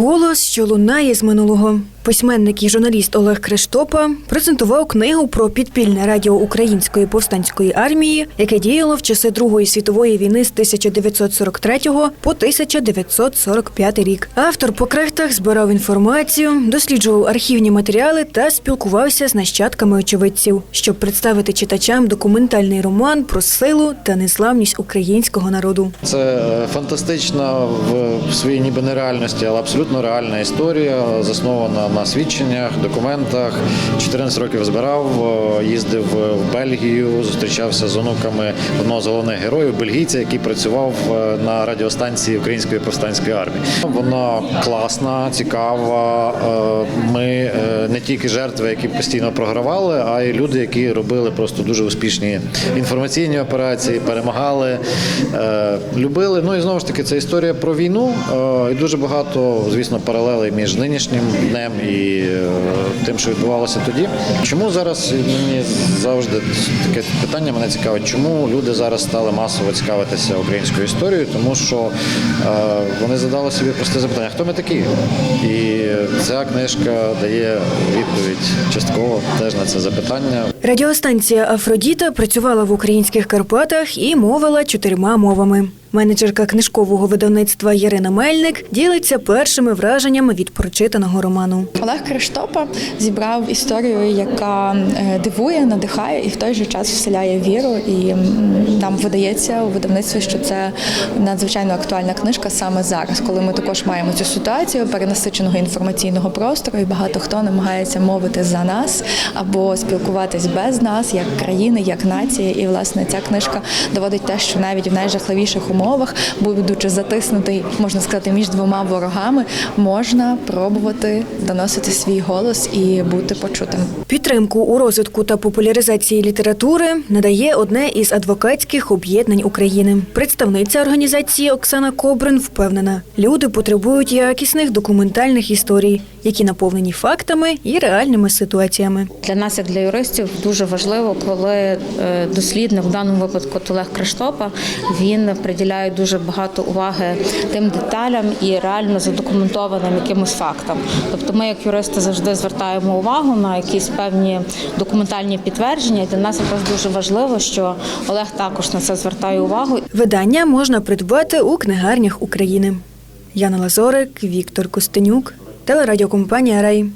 Голос, що лунає з минулого. Письменник і журналіст Олег Криштопа презентував книгу про підпільне радіо Української повстанської армії, яке діяло в часи Другої світової війни з 1943 по 1945 рік. Автор по крехтах збирав інформацію, досліджував архівні матеріали та спілкувався з нащадками очевидців, щоб представити читачам документальний роман про силу та незламність українського народу. Це е, фантастична в своїй ніби нереальності, але абсолютно реальна історія, заснована на свідченнях, документах. 14 років збирав, їздив в Бельгію, зустрічався з онуками одного з головних героїв, бельгійця, який працював е, на радіостанції Української повстанської армії. Вона класна, цікава. Е, Ми тільки жертви, які постійно програвали, а й люди, які робили просто дуже успішні інформаційні операції, перемагали, е, любили. Ну і знову ж таки, це історія про війну. е, І дуже багато, звісно, паралелей між нинішнім днем і е, тим, що відбувалося тоді. Чому зараз мені завжди таке питання мене цікавить, чому люди зараз стали масово цікавитися українською історією, тому що е, вони задали собі просте запитання: хто ми такі? І ця книжка дає відповідь частково теж на це запитання. Радіостанція Афродіта працювала в українських Карпатах і мовила чотирма мовами. Менеджерка книжкового видавництва Ярина Мельник ділиться першими враженнями від прочитаного роману. Олег Криштопа зібрав історію, яка е, дивує, надихає і в той же час вселяє віру. І нам видається у видавництві, що це надзвичайно актуальна книжка саме зараз, коли ми також маємо цю ситуацію перенасиченого інформаційного простору, і багато хто намагається мовити за нас або спілкуватись без нас, як країни, як нації. І власне ця книжка доводить те, що навіть в найжахливіших умовах, будучи затиснутий, можна сказати, між двома ворогами, можна пробувати доносити свій голос і бути почутим. Підтримку у розвитку та популяризації літератури надає одне із адвокатських об'єднань України. Представниця організації Оксана Кобрин впевнена, люди потребують якісних документальних історій, які наповнені фактами і реальними ситуаціями. Для нас, як для юристів, дуже важливо, коли е, дослідник, в даному випадку Олег Криштопа, він приділяє дуже багато уваги тим деталям і реально задокументованим якимось фактам. Тобто, ми, як юристи, завжди звертаємо увагу на якісь певні документальні підтвердження. Для нас якраз дуже важливо, що Олег також на це звертає увагу. Видання можна придбати у книгарнях України. Яна Лазорик, Віктор Костенюк, телерадіокомпанія Рей.